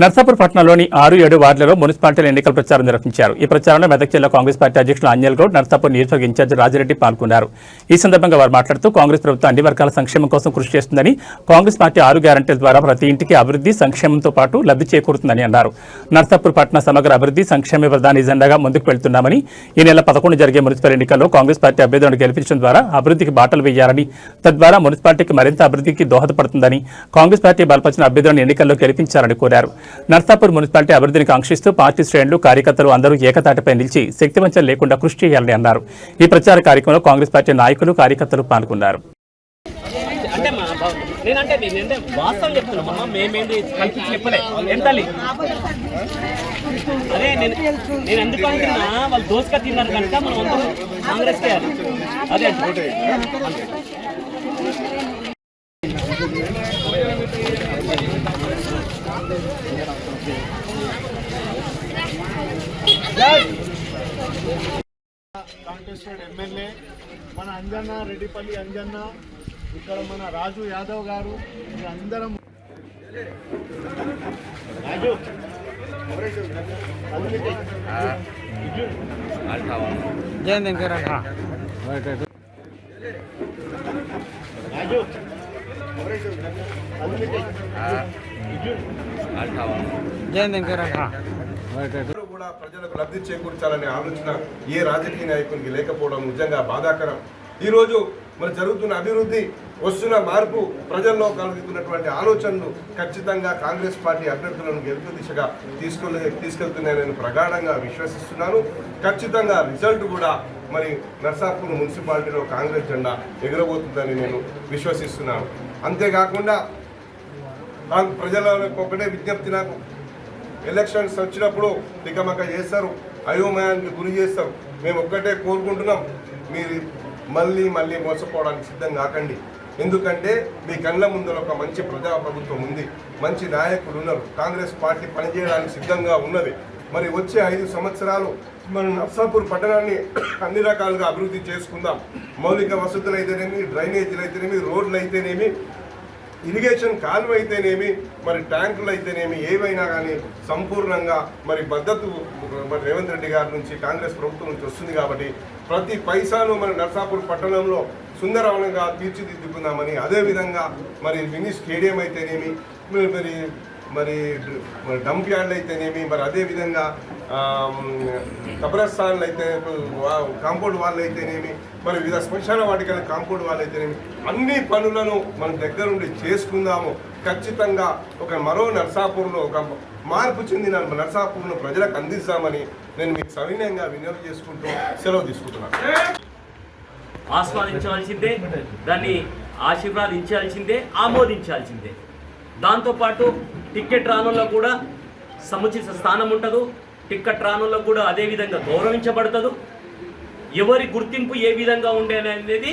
నర్సాపూర్ పట్టణంలోని ఆరు ఏడు వార్డులలో మున్సిపాలిటీల ఎన్నికల ప్రచారం నిర్వహించారు. ఈ ప్రచారంలో మెదక్ జిల్లా కాంగ్రెస్ పార్టీ అధ్యక్షులు అంజల్ గౌడ్ నర్సాపూర్ నియోజకవర్గ ఇన్ఛార్జి రాజిరెడ్డి పాల్గొన్నారు. ఈ సందర్భంగా వారు మాట్లాడుతూ కాంగ్రెస్ ప్రభుత్వం అన్ని వర్గాల సంక్షేమం కోసం కృషి చేస్తుందని కాంగ్రెస్ పార్టీ ఆరు గ్యారంటీల ద్వారా ప్రతి ఇంటికి అభివృద్ధి సంక్షేమంతో పాటు లబ్ధి చేకూరుతుందని అన్నారు. నర్సాపూర్ పట్టణ సమగ్ర అభివృద్ధి సంక్షేమ ప్రధాన ఎజెండాగా ముందుకు వెళ్తున్నామని ఈ నెల పదకొండు జరిగే మున్సిపల్ ఎన్నికల్లో కాంగ్రెస్ పార్టీ అభ్యర్థులను గెలిపించడం ద్వారా అభివృద్ధికి బాటలు వేయాలని తద్వారా మున్సిపాలిటీకి మరింత అభివృద్ధికి దోహదపడుతుందని కాంగ్రెస్ పార్టీ బలపరిచిన అభ్యర్థులను ఎన్నికల్లో గెలిపించాలని కోరారు. నర్సాపూర్ మున్సిపాలిటీ అభివృద్ధిని కాంక్షిస్తూ పార్టీ శ్రేణులు కార్యకర్తలు అందరూ ఏకతాటిపై నిలిచి శక్తివంచన లేకుండా కృషి చేయాలని అన్నారు. ఈ ప్రచార కార్యక్రమంలో కాంగ్రెస్ పార్టీ నాయకులు కార్యకర్తలు పాల్గొన్నారు. అంటే మా బా- నేనంటే నేనంటే వాస్తవం చెప్తున్నాం. అమ్మ మేమేంది కల్పించి చెప్పలే. ఎంత తల్లి? అదే నేను నేను ఎందుకు అంటున్నా? వాళ్ళు దోసుక తిన్నారు కనుక మనం అందరం కాంగ్రెస్ చేయాలి అదే. కాంటెస్టెడ్ ఎమ్మెల్యే మన అంజన్న రెడ్డిపల్లి అంజన్న ఇక్కడ మన రాజు యాదవ్ గారు అందరం. రాజు. రాజు. కూడా ప్రజలకు లబ్ధి చేకూర్చాలనే ఆలోచన ఏ రాజకీయ నాయకునికి లేకపోవడం నిజంగా బాధాకరం. ఈరోజు మరి జరుగుతున్న అభివృద్ధి వస్తున్న మార్పు ప్రజల్లో కలుగుతున్నటువంటి ఆలోచనలు ఖచ్చితంగా కాంగ్రెస్ పార్టీ అభ్యర్థులను గెలుపు దిశగా తీసుకెళ్ళి తీసుకెళ్తున్నాయని నేను ప్రగాఢంగా విశ్వసిస్తున్నాను. ఖచ్చితంగా రిజల్ట్ కూడా మరి నర్సాపూర్ మున్సిపాలిటీలో కాంగ్రెస్ జెండా ఎగురబోతుందని నేను విశ్వసిస్తున్నాను. అంతేకాకుండా నాకు ప్రజలకు ఒకటే విజ్ఞప్తి నాకు. ఎలక్షన్స్ వచ్చినప్పుడు తికమక చేస్తారు అయోమయానికి గురి చేస్తారు. మేము ఒక్కటే కోరుకుంటున్నాం మీరు మళ్ళీ మళ్ళీ మోసపోవడానికి సిద్ధం కాకండి. ఎందుకంటే మీ కళ్ళ ముందర ఒక మంచి ప్రజాప్రభుత్వం ఉంది మంచి నాయకులు ఉన్నారు కాంగ్రెస్ పార్టీ పనిచేయడానికి సిద్ధంగా ఉన్నది. మరి వచ్చే ఐదు సంవత్సరాలు మన నర్సాపూర్ పట్టణాన్ని అన్ని రకాలుగా అభివృద్ధి చేసుకుందాం. మౌలిక వసతులు అయితేనేమి డ్రైనేజీలు అయితేనేమి రోడ్లు అయితేనేమి ఇరిగేషన్ కాలువ అయితేనేమి మరి ట్యాంకులు అయితేనేమి ఏవైనా కానీ సంపూర్ణంగా మరి మద్దతు మరి రేవంత్ రెడ్డి గారి నుంచి కాంగ్రెస్ ప్రభుత్వం నుంచి వస్తుంది కాబట్టి ప్రతి పైసాను మన నర్సాపూర్ పట్టణంలో సుందరవనంగా తీర్చిదిద్దుకుందామని అదేవిధంగా మరి మినీ స్టేడియం అయితేనేమి మరి మరి మరి డంప్ యార్డ్లు అయితేనేమి మరి అదేవిధంగా కబ్రస్థాన్లు అయితే కాంపౌండ్ వాళ్ళు అయితేనేమి మరి వివిధ శ్మశాన వాటికైనా కాంపౌండ్ వాళ్ళు అయితేనేమి అన్ని పనులను మనం దగ్గరుండి చేసుకుందాము. ఖచ్చితంగా ఒక మరో నర్సాపూర్లో ఒక మార్పు చెందిన నర్సాపూర్ను ప్రజలకు అందిస్తామని నేను మీకు సవినయంగా వినియోగం చేసుకుంటూ సెలవు తీసుకుంటున్నాను. ఆస్వాదించవలసిందే దాన్ని ఆశీర్వాదించాల్సిందే ఆమోదించాల్సిందే. దాంతోపాటు టిక్కెట్ రానుల్లో కూడా సముచిత స్థానం ఉండదు. టిక్కెట్ రానుల్లో కూడా అదే విధంగా గౌరవించబడుతుంది. ఎవరి గుర్తింపు ఏ విధంగా ఉండే అనేది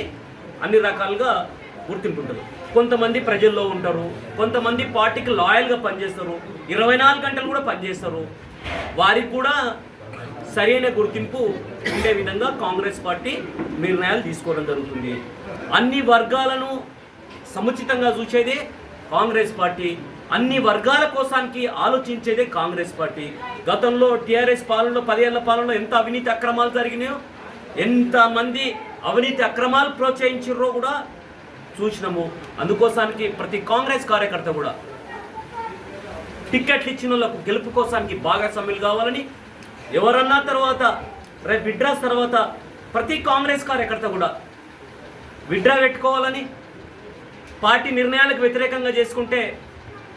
అన్ని రకాలుగా గుర్తింపు ఉంటుంది. కొంతమంది ప్రజల్లో ఉంటారు. కొంతమంది పార్టీకి లాయల్గా పనిచేస్తారు. ఇరవై నాలుగు గంటలు కూడా పనిచేస్తారు. వారికి కూడా సరైన గుర్తింపు ఉండే విధంగా కాంగ్రెస్ పార్టీ నిర్ణయాలు తీసుకోవడం జరుగుతుంది. అన్ని వర్గాలను సముచితంగా చూసేదే కాంగ్రెస్ పార్టీ అన్ని వర్గాల కోసానికి ఆలోచించేదే కాంగ్రెస్ పార్టీ. గతంలో టీఆర్ఎస్ పాలనలో పదేళ్ళ పాలనలో ఎంత అవినీతి అక్రమాలు జరిగినాయో ఎంతమంది అవినీతి అక్రమాలు ప్రోత్సహించారో కూడా చూసినాము. అందుకోసానికి ప్రతి కాంగ్రెస్ కార్యకర్త కూడా టిక్కెట్లు ఇచ్చిన వాళ్ళకు గెలుపు కోసానికి భాగస్వామ్యులు కావాలని ఎవరన్నా తర్వాత రేపు విడ్రాస్ తర్వాత ప్రతి కాంగ్రెస్ కార్యకర్త కూడా విడ్రా పెట్టుకోవాలని పార్టీ నిర్ణయాలకు వ్యతిరేకంగా చేసుకుంటే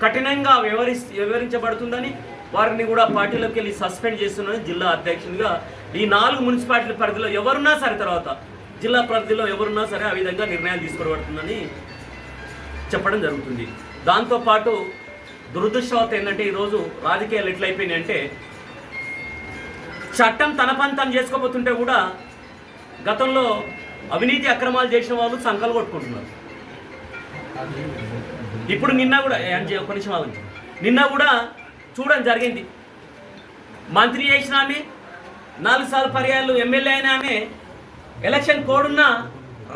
కఠినంగా వ్యవహరి వ్యవహరించబడుతుందని వారిని కూడా పార్టీలోకి వెళ్ళి సస్పెండ్ చేస్తున్నారని జిల్లా అధ్యక్షునిగా ఈ నాలుగు మున్సిపాలిటీల పరిధిలో ఎవరున్నా సరే తర్వాత జిల్లా పరిధిలో ఎవరున్నా సరే ఆ విధంగా నిర్ణయాలు తీసుకోబడుతుందని చెప్పడం జరుగుతుంది. దాంతోపాటు దురదృష్టవత ఏంటంటే ఈరోజు రాజకీయాలు ఎట్లయిపోయినాయంటే చట్టం తన పని తను చేసుకోబోతుంటే కూడా గతంలో అవినీతి అక్రమాలు చేసిన వాళ్ళు సంకలు కొట్టుకుంటున్నారు. ఇప్పుడు నిన్న కూడా ఒక నిమిషం ఆగండి. నిన్న కూడా చూడడం జరిగింది. మంత్రి చేసిన ఆమె, నాలుగు సార్లు పర్యాలు ఎమ్మెల్యే అయిన ఆమె ఎలక్షన్ కోడున్న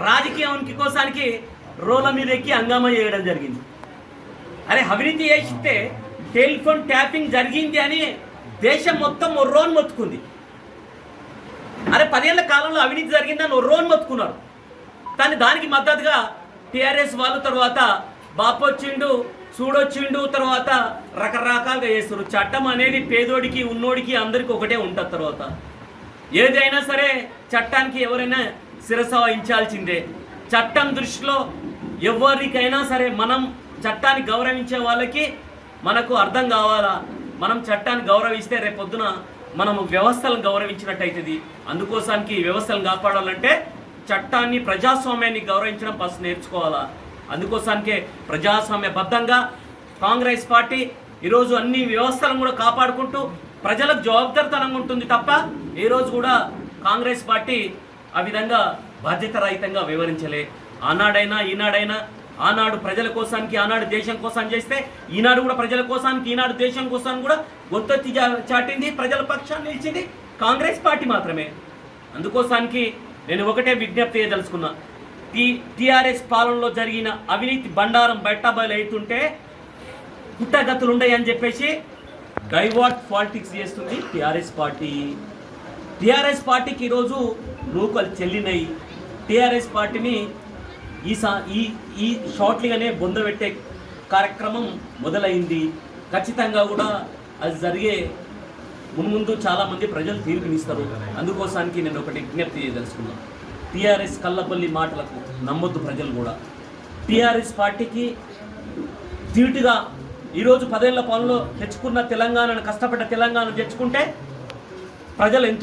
రాజకీయ ఉనికి కోసానికి రోల మీద ఎక్కి హంగామా చేయడం జరిగింది. అరే అవినీతి చేసితే టెలిఫోన్ ట్యాపింగ్ జరిగింది అని దేశం మొత్తం ఒర్రోని మొత్తుకుంది. అరే పదేళ్ళ కాలంలో అవినీతి జరిగిందని ఒర్రోని మొత్తుకున్నారు. కానీ దానికి మద్దతుగా టీఆర్ఎస్ వాళ్ళు తర్వాత బాపొచ్చిండు చూడొచ్చిండు తర్వాత రకరకాలుగా చేస్తారు చట్టం అనేది పేదోడికి ఉన్నోడికి అందరికీ ఒకటే ఉంటుంది తర్వాత. ఏదైనా సరే చట్టానికి ఎవరైనా శిరస వహించాల్సిందే. చట్టం దృష్టిలో ఎవరికైనా సరే మనం చట్టాన్ని గౌరవించే వాళ్ళకి మనకు అర్థం కావాలా? మనం చట్టాన్ని గౌరవిస్తే రేపొద్దున మనము వ్యవస్థలను గౌరవించినట్టు అవుతుంది అందుకోసానికి వ్యవస్థలను కాపాడాలంటే చట్టాన్ని ప్రజాస్వామ్యాన్ని గౌరవించడం ఫస్ట్ నేర్చుకోవాలా? అందుకోసానికే ప్రజాస్వామ్యబద్ధంగా కాంగ్రెస్ పార్టీ ఈరోజు అన్ని వ్యవస్థలను కూడా కాపాడుకుంటూ ప్రజలకు జవాబుదారితనంగా ఉంటుంది తప్ప ఏ రోజు కూడా కాంగ్రెస్ పార్టీ ఆ విధంగా బాధ్యత రహితంగా వివరించలే ఆనాడైనా ఈనాడైనా ఆనాడు ప్రజల కోసానికి ఆనాడు దేశం కోసం చేస్తే ఈనాడు కూడా ప్రజల కోసానికి ఈనాడు దేశం కోసం కూడా గొంతెత్తి చాటింది ప్రజల పక్షాన్ని నిలిచింది కాంగ్రెస్ పార్టీ మాత్రమే. అందుకోసానికి నేను ఒకటే విజ్ఞప్తి చేయదలుచుకున్నా. టీ టీఆర్ఎస్ పాలనలో జరిగిన అవినీతి బండారం బయటబయలు అవుతుంటే పుట్టగతులుండయి అని చెప్పేసి డైవర్ట్ పాలిటిక్స్ చేస్తుంది టీఆర్ఎస్ పార్టీ. టీఆర్ఎస్ పార్టీకి ఈరోజు నూకలు చెల్లినాయి. టీఆర్ఎస్ పార్టీని ఈ సా ఈ ఈ షార్ట్లీగానే బొందబెట్టే కార్యక్రమం మొదలైంది. ఖచ్చితంగా కూడా అది జరిగే మున్ముందు చాలామంది ప్రజలు తీర్పునిస్తారు అందుకోసానికి నేను ఒకటి విజ్ఞప్తి చేయదలుచుకున్నాను టీఆర్ఎస్ కల్లపల్లి మాటలకు నమ్మొద్దు ప్రజలు కూడా. టీఆర్ఎస్ పార్టీకి ధీటుగా ఈరోజు పదేళ్ళ పాలనలో తెచ్చుకున్న తెలంగాణను కష్టపడ్డ తెలంగాణను తెచ్చుకుంటే ప్రజలు ఎంతో